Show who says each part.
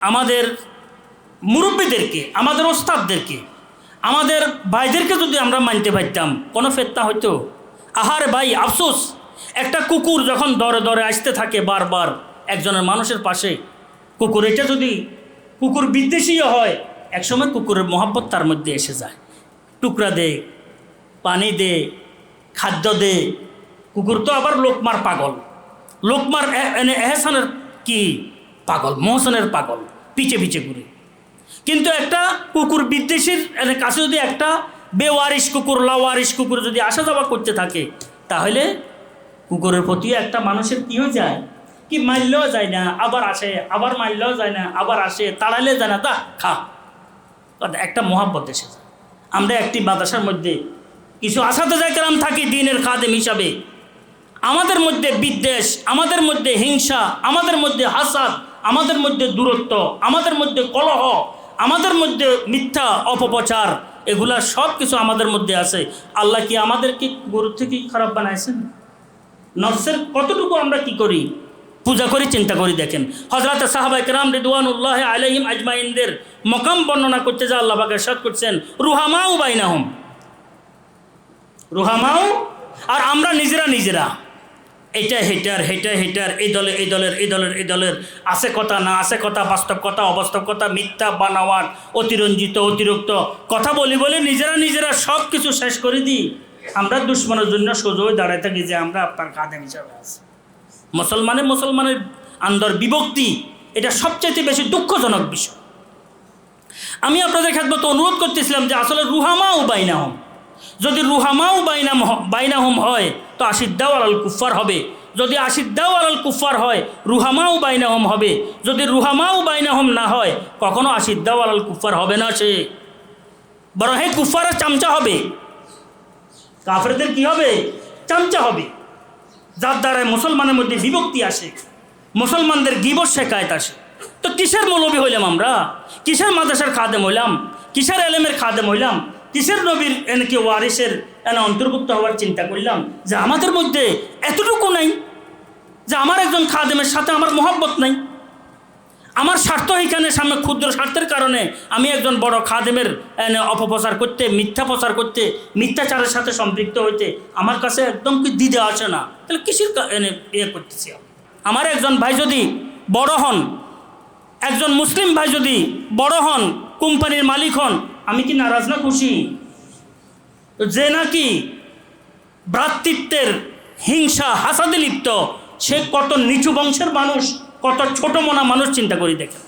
Speaker 1: আমাদের মুরব্বীদেরকে, আমাদের ওস্তাদদেরকে, আমাদের ভাইদেরকে যদি আমরা মানতে পারতাম, কোনো ফেতনা হইতো? আহারে ভাই, আফসোস, একটা কুকুর যখন দরে দরে আসতে থাকে বারবার একজনের মানুষের পাশে, কুকুর এটা যদি কুকুর বিদ্বেষীয় হয়, একসময় কুকুরের মহাব্বত তার মধ্যে এসে যায়। টুকরা দে, পানি দে, খাদ্য দে, কুকুর তো আবার লোকমার পাগল। লোকমার এহসানের কি পাগল, মোহসেনের পাগল, পিছে পিছে ঘুরে। কিন্তু একটা কুকুর বিদ্বেষীর কাছে যদি একটা বেওয়ারিশ কুকুর, লাওয়ারিশ কুকুর যদি আসা যাওয়া করতে থাকে, তাহলে কুকুরের প্রতি একটা মানুষের কী হয়ে যায়? কি মারলেও যায় না, আবার আসে, আবার মারলেও যায় না, আবার আসে, তাড়াইলে যায় না, তা খা। একটা মহাব্বত এসে আমরা একটি বাতাসার মধ্যে কিছু আসাতে যায় কেরাম থাকি দিনের খাদেম হিসাবে। আমাদের মধ্যে বিদ্বেষ, আমাদের মধ্যে হিংসা, আমাদের মধ্যে হাসাদ আমাদের মধ্যে দূরত্ব, আমাদের মধ্যে কলহ, আমাদের মধ্যে মিথ্যা অপপ্রচার, এগুলা সব কিছু আমাদের মধ্যে আছে। আল্লাহ কি আমাদেরকে গরু থেকে খারাপ বানাইছেন? নফসের কতটুকু আমরা কি করি? পূজা করি, চিন্তা করি, দেখেন। হজরত সাহাবাই কেরাম রিদওয়ানুল্লাহ আলহিম আজমাইনদের মকাম বর্ণনা করতে যা আল্লাহ পাক এরশাদ করছেন রুহামাও বাইনাহম। রুহামাও আর আমরা নিজেরা নিজেরা। এটা হেটার হেটা হেটার এই দলের এই দলের এই দলের এই দলের। আছে কথা না আছে কথা, বাস্তব কথা, অবাস্তব কথা, মিথ্যা, বানাওয়ার, অতিরঞ্জিত, অতিরিক্ত। কথা বলি বলে নিজেরা নিজেরা সব কিছু শেষ করে দিই। আমরা দুশ্মনের জন্য সোজা হয়ে দাঁড়ায় থাকি যে আমরা আপনার কাঁধেম হিসাবে আছি মুসলমানে মুসলমানের আন্দর বিভক্তি, এটা সবচেয়ে বেশি দুঃখজনক বিষয়। আমি আপনাদের খেদমত অনুরোধ করতেছিলাম যে আসলে রুহামা রুহামাও বাইনাহম যদি রুহামাও বাইনাম বাইনাহম হয়, তো আশিদ্দাও আলাল কুফার হবে। যদি আশিদ্দাও আলাল কুফার হয়, রুহামাও বাইনাহম হবে। যদি রুহামাও বাইনাহম না হয়, কখনো আশিদ্দাও আলাল কুফার হবে না সে। বরং হে কুফারের চামচা হবে। কাফেরদের কি হবে? চামচা হবে। যার দ্বারায় মুসলমানের মধ্যে বিভক্তি আসে। মুসলমানদের গিবর শেখায়ত আসে তো কিসের মৌলবী হইলাম আমরা? কিসের মাদ্রাসার খাদেম হইলাম? কিসের এলেমের খাদেম হইলাম? কিসের নবীর এনেকে ওয়ারিসের এনে অন্তর্ভুক্ত হওয়ার চিন্তা করলাম? যে আমাদের মধ্যে এতটুকু নাই, যে আমার একজন খাদেমের সাথে আমার মহব্বত নাই। আমার স্বার্থ এখানে সামনে ক্ষুদ্র স্বার্থের কারণে আমি একজন বড় খাদেমের এনে অপপ্রচার করতে, মিথ্যা প্রচার করতে, মিথ্যাচারের সাথে সম্পৃক্ত হইতে আমার কাছে একদম কি দিদে আসে না? তাহলে কিসের এনে ইয়ে করতেছি আমার একজন ভাই যদি বড় হন, একজন মুসলিম ভাই যদি বড় হন, কোম্পানির মালিক হন আমি কি নারাজ না খুশি? যে নাকি ভ্রাতৃত্বের হিংসা, হাসাদে লিপ্ত, সে কত নিচু বংশের মানুষ, কত ছোট মনা মানুষ চিন্তা করি দেখেন।